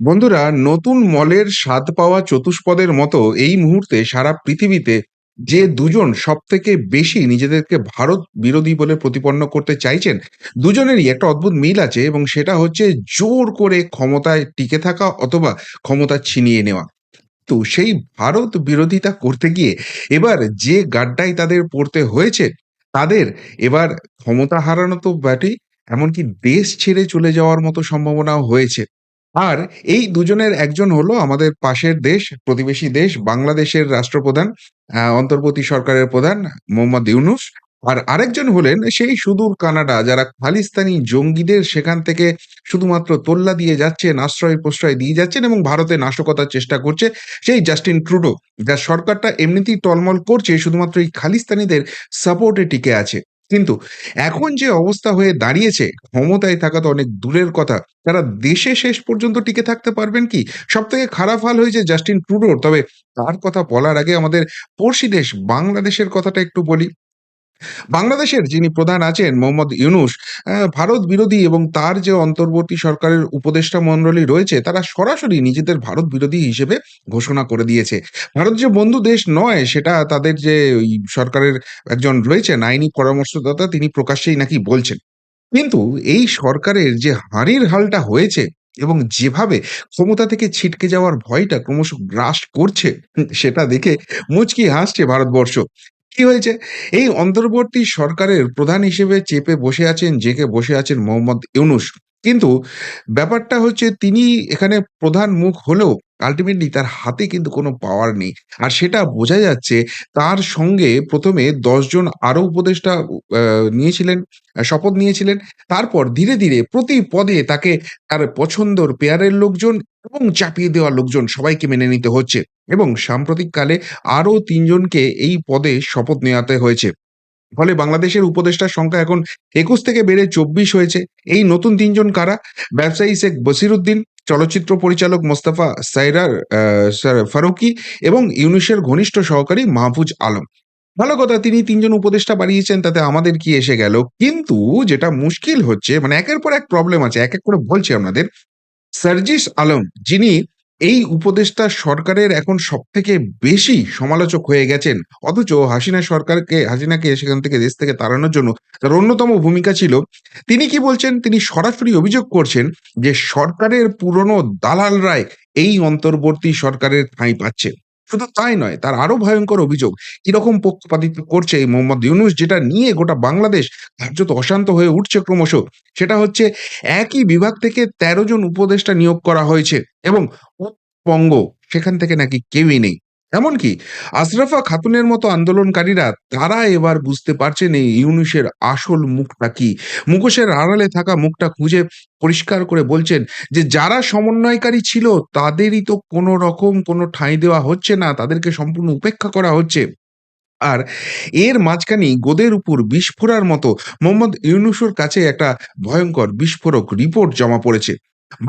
বন্ধুরা, নতুন মলের স্বাদ পাওয়া চতুষ্পদের মতো এই মুহূর্তে সারা পৃথিবীতে যে দুজন সব থেকে বেশি নিজেদেরকে ভারত বিরোধী বলে প্রতিপন্ন করতে চাইছেন, দুজনেরই একটা অদ্ভুত মিল আছে এবং সেটা হচ্ছে জোর করে ক্ষমতায় টিকে থাকা অথবা ক্ষমতা ছিনিয়ে নেওয়া। তো সেই ভারত বিরোধিতা করতে গিয়ে এবার যে গাড্ডায় তাদের পড়তে হয়েছে, তাদের এবার ক্ষমতা হারানো তো বটেই এমনকি দেশ ছেড়ে চলে যাওয়ার মতো সম্ভাবনাও হয়েছে। আর এই দুজনের একজন হলো আমাদের পাশের দেশ, প্রতিবেশী দেশ বাংলাদেশের রাষ্ট্রপ্রধান, অন্তর্বর্তী সরকারের প্রধান মোহাম্মদ ইউনুস আর আরেকজন হলেন সেই সুদূর কানাডা যারা খালিস্তানি জঙ্গিদের সেখান থেকে শুধুমাত্র তোল্লা দিয়ে যাচ্ছেন, আশ্রয়-প্রশ্রয় দিয়ে যাচ্ছেন এবং ভারতে নাশকতার চেষ্টা করছে সেই জাস্টিন ট্রুডো। যার সরকারটা এমনিতেই টলমল করছে শুধুমাত্র এই খালিস্তানিদের সাপোর্টে টিকে আছে। কিন্তু এখন যে অবস্থা হয়ে দাঁড়িয়েছে, ক্ষমতায় থাকা তো অনেক দূরের কথা। তারা দেশে শেষ পর্যন্ত টিকে থাকতে পারবেন কি? সব থেকে খারাপ হাল হয়েছে জাস্টিন ট্রুডোর। তবে তার কথা বলার আগে আমাদের পড়শি দেশ বাংলাদেশের কথাটা একটু বলি। বাংলাদেশের যিনি প্রধান আছেন, মোহাম্মদ ইউনুস ভারত বিরোধী এবং তার যে অন্তর্বর্তী সরকারের উপদেষ্টা মণ্ডলী রয়েছে, তারা সরাসরি নিজেদের ভারত বিরোধী হিসেবে ঘোষণা করে দিয়েছে। ভারত যে বন্ধু দেশ নয়, সেটা তাদের যে ওই সরকারের একজন রয়েছেন, আইনি পরামর্শদাতা, তিনি প্রকাশ্যেই নাকি বলছেন। কিন্তু এই সরকারের যে হাঁড়ির হালটা হয়েছে এবং যেভাবে ক্ষমতা থেকে ছিটকে যাওয়ার ভয়টা ক্রমশ গ্রাস করছে, সেটা দেখে মুচকি হাসছে ভারতবর্ষ। কি হয়েছে? এই অন্তর্বর্তী সরকারের প্রধান হিসেবে চেপে বসে আছেন, জেকে বসে আছেন মোহাম্মদ ইউনূস। কিন্তু ব্যাপারটা হচ্ছে তিনি এখানে প্রধান মুখ হলেও আল্টিমেটলি তার হাতে কিন্তু কোনো পাওয়ার নেই। আর সেটা বোঝা যাচ্ছে তার সঙ্গে ১ম এ ১০ জন আরও উপদেষ্টা নিয়েছিলেন, শপথ নিয়েছিলেন। তারপর ধীরে, ধীরে প্রতি পদে তাকে তার পছন্দর পেয়ারের লোকজন এবং চাপিয়ে দেওয়া লোকজন সবাইকে মেনে নিতে হচ্ছে। এবং সাম্প্রতিককালে আরও ৩ জনকে এই পদে শপথ নেওয়াতে হয়েছে। ফলে বাংলাদেশের উপদেষ্টার সংখ্যা এখন ২১ থেকে বেড়ে ২৪ হয়েছে। এই নতুন তিনজন কারা? ব্যবসায়ী শেখ বসিরউদ্দিন, চলচ্চিত্র পরিচালক মোস্তফা সাইরার সা এবং ইউনূসের ঘনিষ্ঠ সহকারী মাহফুজ আলম। ভালো কথা তিনি তিনজন উপদেষ্টা বাড়িয়েছেন তাতে আমাদের কি এসে গেল? কিন্তু যেটা মুশকিল হচ্ছে মানে একের পর এক প্রবলেম আছে। এক, এক করে বলছি আপনাদের। সার্জিস আলম যিনি এই উপদেষ্টা সরকারের এখন সব থেকে বেশি সমালোচক হয়ে গেছেন। অথচ হাসিনা সরকারকে, হাসিনাকে সেখান থেকে দেশ থেকে তাড়ানোর জন্য তার অন্যতম ভূমিকা ছিল। তিনি কি বলছেন? তিনি সরাসরি অভিযোগ করছেন যে সরকারের পুরনো দালালরাই এই অন্তর্বর্তী সরকারের ঠাঁই পাচ্ছে। শুধু তাই নয়, তার আরও ভয়ঙ্কর অভিযোগ কীরকম পক্ষপাতিত্ব করছে এই মোহাম্মদ ইউনুস যেটা নিয়ে গোটা বাংলাদেশ কার্যত অশান্ত হয়ে উঠছে ক্রমশ। সেটা হচ্ছে একই বিভাগ থেকে ১৩ জন উপদেষ্টা নিয়োগ করা হয়েছে এবং উৎপঙ্গ সেখান থেকে নাকি কেউই নেই। এমনকি আশরাফা খাতুনের মতো আন্দোলনকারীরা তারা এবার বুঝতে পারছেন এই ইউনূসের আসল মুখটা কি। মুখোশের আড়ালে থাকা মুখটা খুঁজে পরিষ্কার করে বলছেন যে, যারা সমন্বয়কারী ছিল তাদেরই তো কোনো রকম কোনো ঠাঁই দেওয়া হচ্ছে না। তাদেরকে সম্পূর্ণ উপেক্ষা করা হচ্ছে। আর এর মাঝখানেই গোদের উপর বিষ ফোঁড়ার মতো মোহাম্মদ ইউনূসের কাছে একটা ভয়ঙ্কর বিস্ফোরক রিপোর্ট জমা পড়েছে।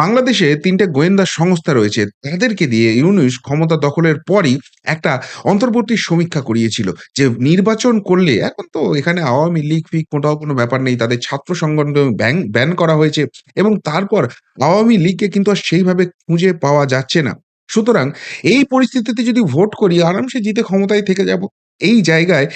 বাংলাদেশে ৩ টে গোয়েন্দা সংস্থা রয়েছে। তাদেরকে দিয়ে ইউনূস ক্ষমতা দখলের পরই একটা অন্তর্বর্তী সমীক্ষা করিয়েছিল যে নির্বাচন করলে এখন তো এখানে আওয়ামী লীগ ফিগ কোটাও কোনো ব্যাপার নেই। তাদের ছাত্র সংগঠন ব্যান করা হয়েছে এবং তারপর আওয়ামী লীগকে কিন্তু আর সেইভাবে খুঁজে পাওয়া যাচ্ছে না। সুতরাং এই পরিস্থিতিতে যদি ভোট করি আরামসে জিতে ক্ষমতায় থেকে যাব। এই জায়গায়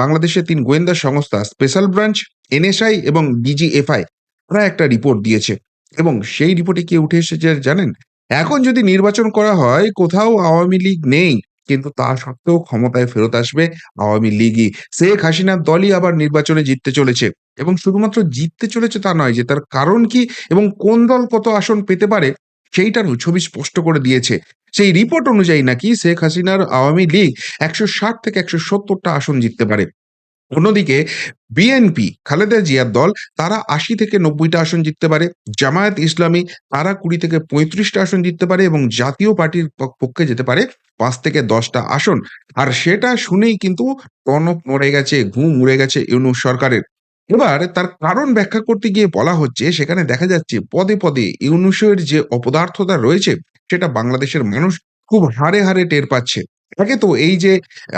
বাংলাদেশের তিন গোয়েন্দা সংস্থা স্পেশাল ব্রাঞ্চ, এনএসআই এবং ডিজিএফআই তারা একটা রিপোর্ট দিয়েছে এবং সেই রিপোর্টে কি উঠে এসেছে জানেন? এখন যদি নির্বাচন করা হয়, কোথাও আওয়ামী লীগ নেই। কিন্তু তা সত্ত্বেও ক্ষমতায় ফেরত আসবে আওয়ামী লীগই। শেখ হাসিনার দলই আবার নির্বাচনে জিততে চলেছে এবং শুধুমাত্র জিততে চলেছে তা নয় যে, তার কারণ কি এবং কোন দল কত আসন পেতে পারে সেইটারও ছবি স্পষ্ট করে দিয়েছে। সেই রিপোর্ট অনুযায়ী নাকি শেখ হাসিনার আওয়ামী লীগ ১৬০ থেকে একশো সত্তরটা আসন জিততে পারে। অন্যদিকে বিএনপি খালেদা জিয়ার দল তারা ৮০ থেকে নব্বইটা আসন জিততে পারে। জামায়াত ইসলামী তারা ২০ থেকে পঁয়ত্রিশটা আসন জিততে পারে এবং জাতীয় পার্টির পক্ষে যেতে পারে পাঁচ থেকে দশটা আসন। আর সেটা শুনেই কিন্তু টনক নড়ে গেছে, ঘুম উড়ে গেছে ইউনূস সরকারের। এবার তার কারণ ব্যাখ্যা করতে গিয়ে বলা হচ্ছে সেখানে দেখা যাচ্ছে পদে, পদে ইউনুসের যে অপদার্থতা রয়েছে সেটা বাংলাদেশের মানুষ খুব হাড়ে, হাড়ে টের পাচ্ছে। আগে তো এই যে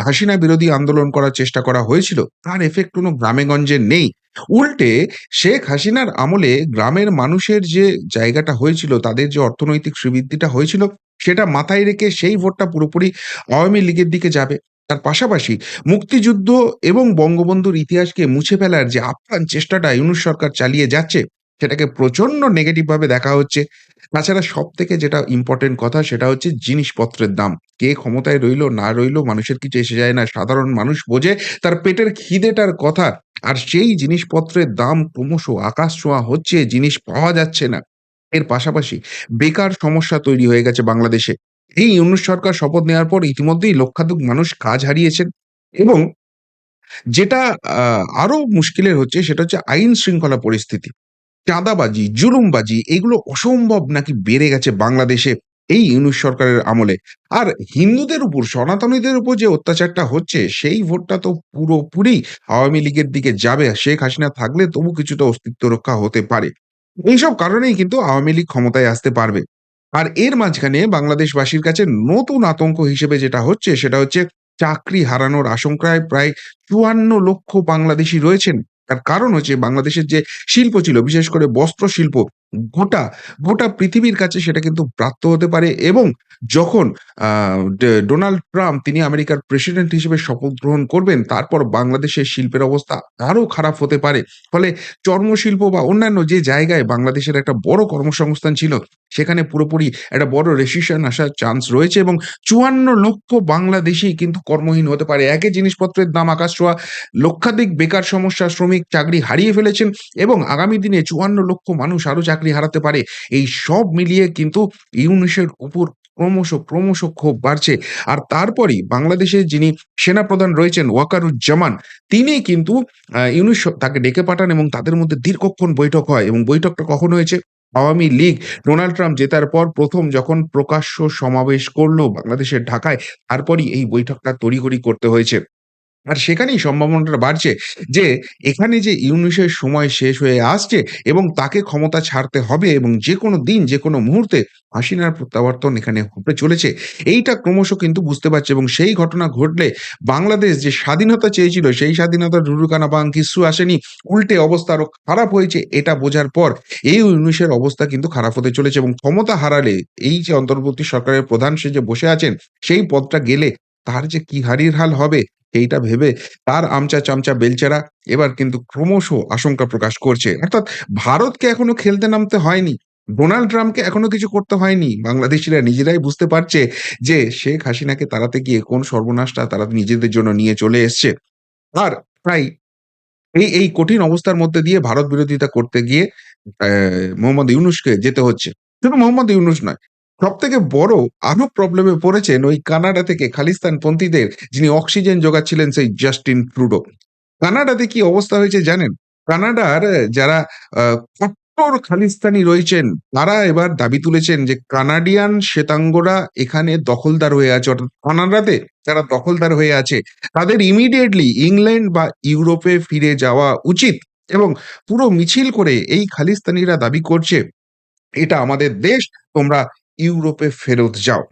হাসিনা বিরোধী আন্দোলন করার চেষ্টা করা হয়েছিল, তার এফেক্ট কোনো গ্রামে-গঞ্জে নেই। উল্টে শেখ হাসিনার আমলে গ্রামের মানুষের যে জায়গাটা হয়েছিল, তাদের যে অর্থনৈতিক শ্রীবৃদ্ধিটা হয়েছিল, সেটা মাথায় রেখে সেই ভোটটা পুরোপুরি আওয়ামী লীগের দিকে যাবে। তার পাশাপাশি মুক্তিযুদ্ধ এবং বঙ্গবন্ধুর ইতিহাসকে মুছে ফেলার যে আপ্রাণ চেষ্টাটা ইউনুস সরকার চালিয়ে যাচ্ছে, সেটাকে প্রচণ্ড নেগেটিভ ভাবে দেখা হচ্ছে। তাছাড়া সব থেকে যেটা ইম্পোর্টেন্ট কথা সেটা হচ্ছে জিনিসপত্রের দাম। কে ক্ষমতায় রইল না রইল মানুষের কিছু এসে যায় না। সাধারণ মানুষ বোঝে তার পেটের খিদেটার কথা। আর সেই জিনিসপত্রের দাম ক্রমশ আকাশ ছোঁয়া হচ্ছে, জিনিস পাওয়া যাচ্ছে না। এর পাশাপাশি বেকার সমস্যা তৈরি হয়ে গেছে বাংলাদেশে। এই ইউনুস সরকার শপথ নেওয়ার পর ইতিমধ্যেই লক্ষাধিক মানুষ কাজ হারিয়েছেন এবং যেটা আরও মুশকিলের হচ্ছে সেটা হচ্ছে আইন শৃঙ্খলা পরিস্থিতি। চাঁদাবাজি, জুলুমবাজি এগুলো অসম্ভব নাকি বেড়ে গেছে বাংলাদেশে এই ইউনুস সরকারের আমলে। আর হিন্দুদের উপর সনাতনীদের উপর যে অত্যাচারটা হচ্ছে সেই ভোটটা তো পুরোপুরি আওয়ামী লীগের দিকে যাবে। শেখ হাসিনা থাকলে তবু কিছুটা অস্তিত্ব রক্ষা হতে পারে। এইসব কারণেই কিন্তু আওয়ামী লীগ ক্ষমতায় আসতে পারবে। আর এর মাঝখানে বাংলাদেশবাসীর কাছে নতুন আতঙ্ক হিসেবে যেটা হচ্ছে সেটা হচ্ছে চাকরি হারানোর আশঙ্কায় প্রায় ৫৪ লক্ষ বাংলাদেশী রয়েছেন। তার কারণ হচ্ছে বাংলাদেশের যে শিল্প ছিল বিশেষ করে বস্ত্র শিল্প গোটা, গোটা পৃথিবীর কাছে সেটা কিন্তু ব্রাত্য হতে পারে এবং যখন ডোনাল্ড ট্রাম্প তিনি আমেরিকার প্রেসিডেন্ট হিসেবে শপথ গ্রহণ করবেন তারপর বাংলাদেশের শিল্পের অবস্থা আরও খারাপ হতে পারে। ফলে চর্মশিল্প বা অন্যান্য যে জায়গায় বাংলাদেশের একটা বড় কর্মসংস্থান ছিল সেখানে পুরোপুরি একটা বড় রেসিশন আসার চান্স রয়েছে এবং ৫৪ লক্ষ বাংলাদেশী কিন্তু কর্মহীন হতে পারে। একই জিনিসপত্রের দাম আকাশ ছোঁয়া, লক্ষাধিক বেকার সমস্যা, শ্রমিক চাকরি হারিয়ে ফেলেছেন এবং আগামী দিনে ৫৪ লক্ষ মানুষ আরও চাকরি হারাতে পারে। এই সব মিলিয়ে কিন্তু ইউনুসের উপর ক্রমশ, ক্রমশ ক্ষোভ বাড়ছে। আর তারপরই বাংলাদেশের যিনি সেনাপ্রধান রয়েছেন ওয়াকারুজ্জামান তিনি কিন্তু আ ইউনুস তাকে ডেকে পাঠান এবং তাদের মধ্যে দীর্ঘক্ষণ বৈঠক হয় এবং বৈঠকটা কখন হয়েছে? আওয়ামী লীগ ডোনাল্ড ট্রাম্প জেতার পর প্রথম যখন প্রকাশ্য সমাবেশ করল বাংলাদেশের ঢাকায়, তারপরই এই বৈঠকটা তড়িঘড়ি করতে হয়েছে। আর সেখানেই সম্ভাবনাটা বাড়ছে যে এখানে যে ইউনুসের সময় শেষ হয়ে আসছে এবং তাকে ক্ষমতা ছাড়তে হবে এবং যে কোনো দিন যে কোনো মুহূর্তে হাসিনার প্রত্যাবর্তন এখানে হতে চলেছে। এইটা ক্রমশ কিন্তু বুঝতে পারছে এবং সেই ঘটনা ঘটলে বাংলাদেশ যে স্বাধীনতা চেয়েছিল, সেই স্বাধীনতা ঢুরুকানা বাং কিচ্ছু আসেনি। উল্টে অবস্থা আরও খারাপ হয়েছে, এটা বোঝার পর এই ইউনুসের অবস্থা কিন্তু খারাপ হতে চলেছে এবং ক্ষমতা হারালে এই যে অন্তর্বর্তী সরকারের প্রধান সে যে বসে আছেন, সেই পদটা গেলে তার যে কি হারির হাল হবে এইটা ভেবে তার আমচা চামচা বেলচেরা এবার কিন্তু ক্রমশ আশঙ্কা প্রকাশ করছে। অর্থাৎ ভারতকে এখনও খেলতে নামতে হয়নি। ডোনাল্ড ট্রাম্পকে এখনও কিছু করতে হয়নি। বাংলাদেশিরা নিজেরাই বুঝতে পারছে যে শেখ হাসিনাকে তাড়াতে গিয়ে কোন সর্বনাশটা তারা নিজেদের জন্য নিয়ে চলে এসছে। আর তাই এই, এই কঠিন অবস্থার মধ্যে দিয়ে ভারত বিরোধিতা করতে গিয়ে মোহাম্মদ ইউনুসকে যেতে হচ্ছে। শুধু মোহাম্মদ ইউনুস নয়। সবথেকে বড় আরও প্রবলেমে পড়েছেন ওই কানাডা থেকে খালিস্তানপন্থীদের যিনি অক্সিজেন যোগাচ্ছিলেন সেই জাস্টিন ট্রুডো। কানাডাতে কি অবস্থা হয়েছে জানেন? কানাডার যারা কট্টর খালিস্তানি রয়েছেন তারা এবার দাবি তুলেছেন যে কানাডিয়ান শ্বেতাঙ্গরা এখানে দখলদার হয়ে আছে। অর্থাৎ কানাডাতে যারা দখলদার হয়ে আছে তাদের ইমিডিয়েটলি ইংল্যান্ড বা ইউরোপে ফিরে যাওয়া উচিত এবং পুরো মিছিল করে এই খালিস্তানিরা দাবি করছে, "এটা আমাদের দেশ, তোমরা ইউরোপে ফেরত যাও।"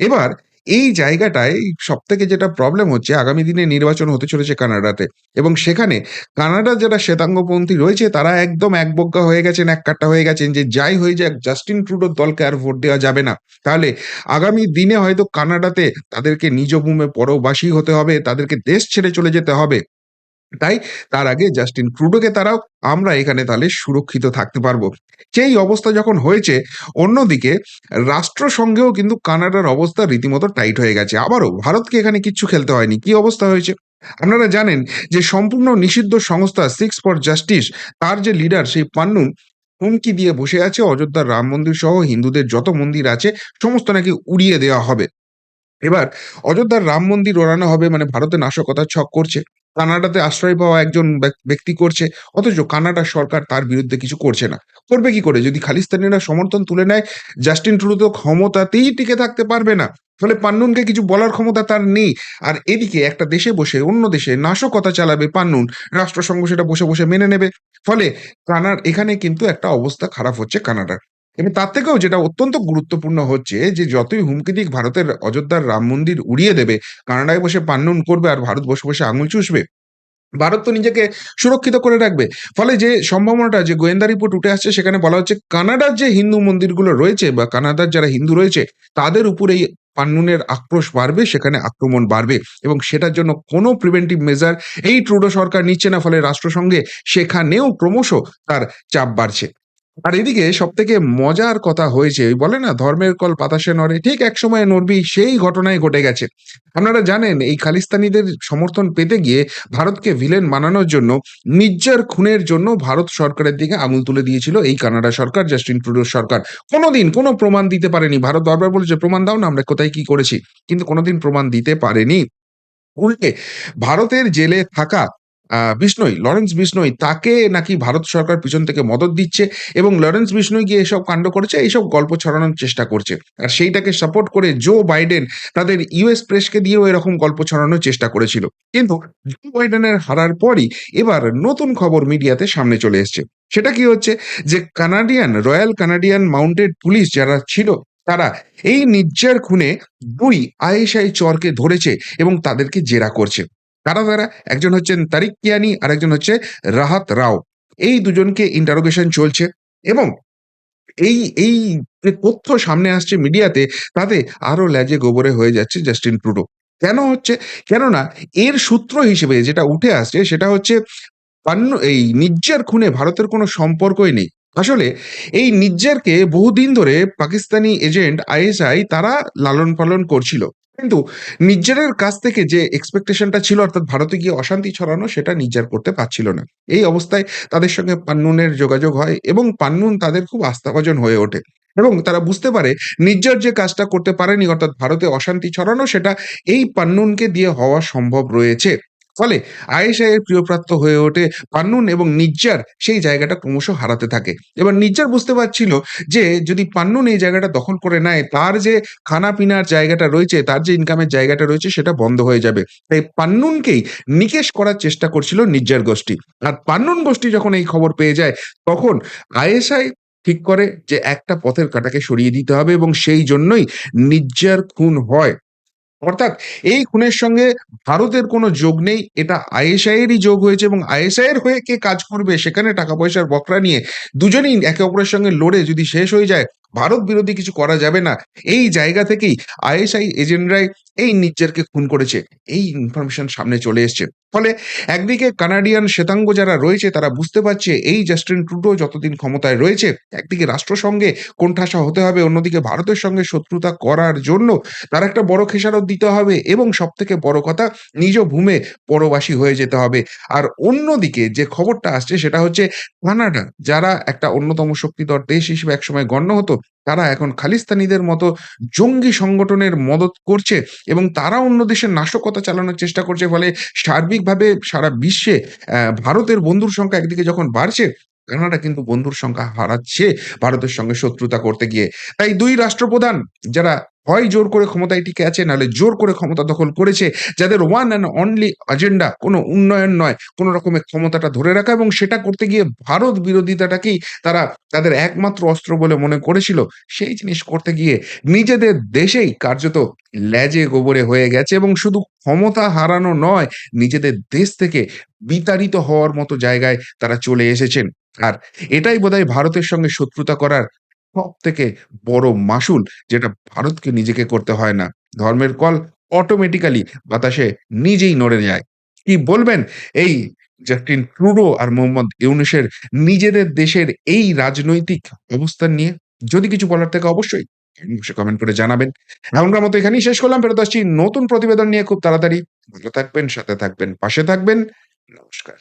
এবার এই জায়গাটায় সব থেকে যেটা প্রবলেম হচ্ছে আগামী দিনে নির্বাচন হতে চলেছে কানাডাতে এবং সেখানে কানাডার যারা শ্বেতাঙ্গপন্থী রয়েছে তারা একদম একবজ্ঞা হয়ে গেছেন, এক এককাট্টা হয়ে গেছেন যে যাই হয়ে যাক জাস্টিন ট্রুডোর দলকে আর ভোট দেওয়া যাবে না। তাহলে আগামী দিনে হয়তো কানাডাতে তাদেরকে নিজ ভূমে পরবাসী হতে হবে, তাদেরকে দেশ ছেড়ে চলে যেতে হবে। তাই তার আগে জাস্টিন ট্রুডোকে তারাও আমরা এখানে তাহলে সুরক্ষিত থাকতে পারব। সেই অবস্থা যখন হয়েছে, অন্যদিকে রাষ্ট্রসংঘেও কিন্তু কানাডার অবস্থা রীতিমতো টাইট হয়ে গেছে। আবারও ভারতকে এখানে কিচ্ছু খেলতে হয়নি। কি অবস্থা হয়েছে? আপনারা জানেন যে সম্পূর্ণ নিষিদ্ধ সংস্থা 'সিক্স ফর জাস্টিস' তার যে লিডার সেই পান্নুন হুমকি দিয়ে বসে আছে অযোধ্যার রাম মন্দির সহ হিন্দুদের যত মন্দির আছে সমস্ত নাকি উড়িয়ে দেওয়া হবে। এবার অযোধ্যার রাম মন্দির ওড়ানো হবে মানে ভারতে নাশকতার ছক করছে। কানাডাতে আশ্রয় পাওয়া একজন ব্যক ব্যক্তি করছে। অথচ কানাডার সরকার তার বিরুদ্ধে কিছু করছে না। করবে কি করে? যদি খালিস্তানিরা সমর্থন তুলে নেয়, জাস্টিন ট্রুডো তো ক্ষমতাতেই টিকে থাকতে পারবে না। ফলে পান্নুনকে কিছু বলার ক্ষমতা তার নেই। আর এদিকে একটা দেশে বসে অন্য দেশে নাশকতা চালাবে পান্নুন। রাষ্ট্রসংঘ সেটা বসে, বসে মেনে নেবে। ফলে কানার এখানে কিন্তু একটা অবস্থা খারাপ হচ্ছে কানাডার। এবং তার থেকেও যেটা অত্যন্ত গুরুত্বপূর্ণ হচ্ছে যে যতই হুমকি দিক ভারতের অযোধ্যার রাম মন্দির উড়িয়ে দেবে, কানাডায় বসে পান্নুন করবে আর ভারত বসে, বসে আঙুল চুষবে। ভারত তো নিজেকে সুরক্ষিত করে রাখবে। ফলে যে সম্ভাবনাটা যে গোয়েন্দা রিপোর্ট উঠে আসছে সেখানে বলা হচ্ছে কানাডার যে হিন্দু মন্দিরগুলো রয়েছে বা কানাডার যারা হিন্দু রয়েছে তাদের উপর এই পান্নুনের আক্রোশ বাড়বে, সেখানে আক্রমণ বাড়বে এবং সেটার জন্য কোনো প্রিভেন্টিভ মেজার এই ট্রুডো সরকার নিচ্ছে না। ফলে রাষ্ট্রসংঘে সেখানেও ক্রমশ তার চাপ বাড়ছে। আর এদিকে সব থেকে মজার কথা হয়েছে বলে না, ধর্মের কল বাতাসে নড়ে, ঠিক একসময় নড়বি, সেই ঘটনাই ঘটে গেছে। আপনারা জানেন, এই খালিস্তানিদের সমর্থন পেতে গিয়ে ভারতকে ভিলেন বানানোর জন্য নিজ্জার খুনের জন্য ভারত সরকারের দিকে আঙুল তুলে দিয়েছিল এই কানাডা সরকার, জাস্টিন ট্রুডোর সরকার। কোনোদিন কোনো প্রমাণ দিতে পারেনি। ভারত বারবার বলেছে, প্রমাণ দাও না, আমরা কোথায় কি করেছি। কিন্তু কোনোদিন প্রমাণ দিতে পারেনি। উল্টে, ভারতের জেলে থাকা বিষ্ণই, লরেন্স বিষ্ণই তাকে নাকি ভারত সরকার পিছন থেকে মদত দিচ্ছে এবং লরেন্স বিষ্ণই গিয়ে এসব কাণ্ড করেছে, এইসব গল্প ছড়ানোর চেষ্টা করছে। আর সেইটাকে সাপোর্ট করে জো বাইডেন তাদের ইউএস প্রেসকে দিয়েও এরকম গল্প ছড়ানোর চেষ্টা করেছিল। কিন্তু জো বাইডেনের হারার পরই এবার নতুন খবর মিডিয়াতে সামনে চলে এসছে। সেটা কি হচ্ছে যে Canadian royal Canadian mounted police যারা ছিল তারা এই নির্জার খুনে ২ আইএসআই চরকে ধরেছে এবং তাদেরকে জেরা করছে। কারা তারা? একজন হচ্ছেন তারিক কিয়ানি আর একজন হচ্ছে রাহাত রাও। এই দুজনকে ইন্টারোগেশন চলছে এবং এই এই তথ্য সামনে আসছে মিডিয়াতে, তাতে আরও ল্যাজে গোবরে হয়ে যাচ্ছে জাস্টিন ট্রুডো। কেন হচ্ছে? কেননা এর সূত্র হিসেবে যেটা উঠে আসছে, সেটা হচ্ছে পান্ন, এই নিজ্জার খুনে ভারতের কোনো সম্পর্কই নেই। আসলে এই নিজ্জারকে বহুদিন ধরে পাকিস্তানি এজেন্ট আইএসআই তারা লালন-পালন করছিল। কিন্তু নিজ্জারের কাছ থেকে যে এক্সপেকটেশনটা ছিল, অর্থাৎ ভারতে গিয়ে অশান্তি ছড়ানো, সেটা নিজ্জার করতে পারছিল না। এই অবস্থায় তাদের সঙ্গে পান্নুনের যোগাযোগ হয় এবং পান্নুন তাদের খুব আস্থাভাজন হয়ে ওঠে। এবং তারা বুঝতে পারে, নির্জার যে কাজটা করতে পারেনি, অর্থাৎ ভারতে অশান্তি ছড়ানো, সেটা এই পান্নুনকে দিয়ে হওয়া সম্ভব রয়েছে। ফলে আয়েশা এর প্রিয়পাত্র হয়ে ওঠে পান্নুন এবং নিজ্জার সেই জায়গাটা ক্রমশ হারাতে থাকে। এবার নিজ্জার বুঝতে পারছিল যে যদি পান্নুন এই জায়গাটা দখল করে নেয় তার যে খানা-পিনার জায়গাটা রয়েছে, তার যে ইনকামের জায়গাটা রয়েছে সেটা বন্ধ হয়ে যাবে। তাই পান্নুনকেই নিকেশ করার চেষ্টা করছিল নিজ্জার গোষ্ঠী। আর পান্নুন গোষ্ঠী যখন এই খবর পেয়ে যায় তখন আইএসআই ঠিক করে যে একটা পথের কাটাকে সরিয়ে দিতে হবে এবং সেই জন্যই নিজ্জার খুন হয়। অর্থাৎ এই খুনের সঙ্গে ভারতের কোনো যোগ নেই। এটা আইএসআই এরই যোগ হয়েছে এবং আইএসআই এর হয়ে কে কাজ করবে সেখানে টাকা-পয়সার বকরা নিয়ে দুজনেই একে অপরের সঙ্গে লড়ে যদি শেষ হয়ে যায়, ভারত বিরোধী কিছু করা যাবে না। এই জায়গা থেকেই আইএসআই এজেন্টরাই এই নিজ্জারকে খুন করেছে। এই ইনফরমেশন সামনে চলে এসছে। ফলে একদিকে কানাডিয়ান শ্বেতাঙ্গ যারা রয়েছে তারা বুঝতে পারছে এই জাস্টিন ট্রুডো যতদিন ক্ষমতায় রয়েছে একদিকে রাষ্ট্রসংঘে কোণঠাসা হতে হবে, অন্যদিকে ভারতের সঙ্গে শত্রুতা করার জন্য তার একটা বড় খেসারত দিতে হবে এবং সব থেকে বড় কথা নিজ ভূমে পরবাসী হয়ে যেতে হবে। আর অন্যদিকে যে খবরটা আসছে সেটা হচ্ছে কানাডা যারা একটা অন্যতম শক্তিধর দেশ হিসেবে একসময় গণ্য হতো, তারা এখন খালিস্তানিদের মতো জঙ্গি সংগঠনের মদত করছে এবং তারা অন্য দেশের নাশকতা চালানোর চেষ্টা করছে। ফলে সার্বিকভাবে সারা বিশ্বে ভারতের বন্ধুর সংখ্যা একদিকে যখন বাড়ছে, কানাডা কিন্তু বন্ধুর সংখ্যা হারাচ্ছে ভারতের সঙ্গে শত্রুতা করতে গিয়ে। তাই দুই রাষ্ট্রপ্রধান যারা হয় জোর করে ক্ষমতায় টিকে আছে নাহলে জোর করে ক্ষমতা দখল করেছে, যাদের ওয়ান অ্যান্ড অনলি agenda কোনো উন্নয়ন নয়, কোনো রকমের ক্ষমতাটা ধরে রাখা এবং সেটা করতে গিয়ে ভারত বিরোধিতাটাকেই তারা তাদের একমাত্র অস্ত্র বলে মনে করেছিল, সেই জিনিস করতে গিয়ে নিজেদের দেশেই কার্যত ল্যাজে গোবরে হয়ে গেছে এবং শুধু ক্ষমতা হারানো নয়, নিজেদের দেশ থেকে বিতাড়িত হওয়ার মতো জায়গায় তারা চলে এসেছেন। আর এটাই বোধহয় ভারতের সঙ্গে শত্রুতা করার সবথেকে বড় মাসুল যেটা ভারতকে নিজেকে করতে হয় না। ধর্মের কল অটোমেটিক্যালি বাতাসে নিজেই নড়ে যায়। কি বলবেন এই জাস্টিন ট্রুডো আর মোহাম্মদ ইউনূসের নিজেদের দেশের এই রাজনৈতিক অবস্থান নিয়ে? যদি কিছু বলার থাকে অবশ্যই অবশ্যই কমেন্ট করে জানাবেন। এখনকার মতো এখানেই শেষ করলাম। ফেরত আসছি নতুন প্রতিবেদন নিয়ে খুব তাড়াতাড়ি। ভালো থাকবেন, সাথে থাকবেন, পাশে থাকবেন। নমস্কার।